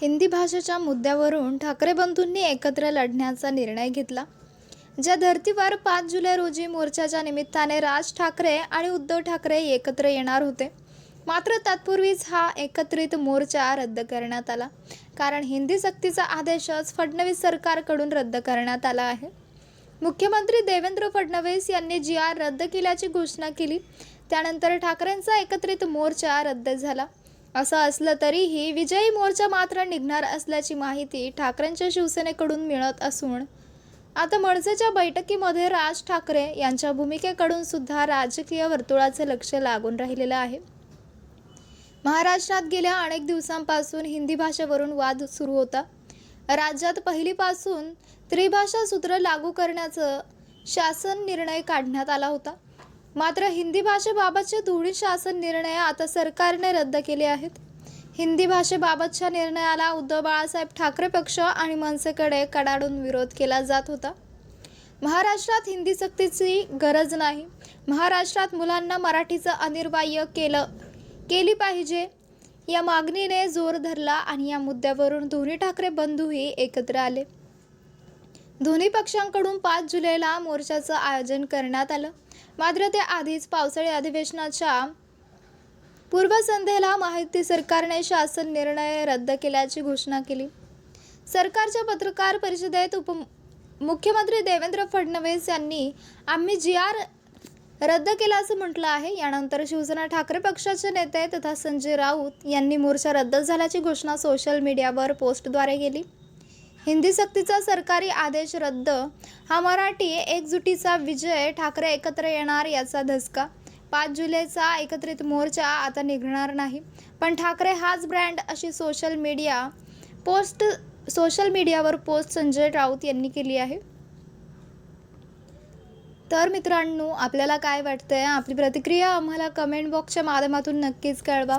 हिंदी भाषेच्या मुद्द्यावरून ठाकरे बंधूंनी एकत्र लढण्याचा निर्णय घेतला ज्या धर्तीवर पाच जुलै रोजी मोर्चाच्या निमित्ताने राज ठाकरे आणि उद्धव ठाकरे एकत्र येणार होते. मात्र तत्पूर्वीच हा एकत्रित मोर्चा रद्द करण्यात आला कारण हिंदी सक्तीचा आदेशच फडणवीस सरकारकडून रद्द करण्यात आला आहे. मुख्यमंत्री देवेंद्र फडणवीस यांनी जी आर रद्द केल्याची घोषणा केली त्यानंतर ठाकरेंचा एकत्रित मोर्चा रद्द झाला. असं असलं तरीही विजयी मोर्चा मात्र निघणार असल्याची माहिती ठाकरेंच्या शिवसेनेकडून मिळत असून आता मनसेच्या बैठकीमध्ये राज ठाकरे यांच्या भूमिकेकडून सुद्धा राजकीय वर्तुळाचे लक्ष लागून राहिलेलं आहे. महाराष्ट्रात गेल्या अनेक दिवसांपासून हिंदी भाषेवरून वाद सुरू होता. राज्यात पहिलीपासून त्रिभाषा सूत्र लागू करण्याचं शासन निर्णय काढण्यात आला होता. मात्र हिंदी भाषेबाबतचे दोन्ही शासन निर्णय आता सरकारने रद्द केले आहेत. हिंदी भाषेबाबतच्या निर्णयाला उद्धव बाळासाहेब ठाकरे पक्ष आणि मनसेकडे कडाडून विरोध केला जात होता. महाराष्ट्रात हिंदी सक्तीची गरज नाही. महाराष्ट्रात मुलांना मराठीचं अनिर्वाह्य केलं केली पाहिजे. या मागणीने जोर धरला आणि या मुद्द्यावरून दोन्ही ठाकरे बंधूही एकत्र आले. दोन्ही पक्षांकडून पाच जुलैला मोर्चाचं आयोजन करण्यात आलं. मात्र ते आधीच पावसाळी अधिवेशनाच्या पूर्वसंध्येला माहिती सरकारने शासन निर्णय रद्द केल्याची घोषणा केली. सरकारच्या पत्रकार परिषदेत उप मुख्यमंत्री देवेंद्र फडणवीस यांनी आम्ही जी आर रद्द केला असं म्हटलं आहे यानंतर शिवसेना ठाकरे पक्षाचे नेते तथा संजय राऊत यांनी मोर्चा रद्द झाल्याची घोषणा सोशल मीडियावर पोस्टद्वारे केली. हिंदी सक्तीचा सरकारी आदेश रद्द. हा मराठी एकजुटीचा विजय ठाकरे एकत्र येणार याचा धसका. पाच जुलैचा एकत्रित मोर्चा आता निघणार नाही. पण ठाकरे हाच ब्रँड अशी सोशल मीडिया पोस्ट सोशल मीडियावर पोस्ट संजय राऊत यांनी केली आहे. तर मित्रांनो आपल्याला काय वाटतंय? आपली प्रतिक्रिया आम्हाला कमेंट बॉक्सच्या माध्यमातून नक्कीच कळवा.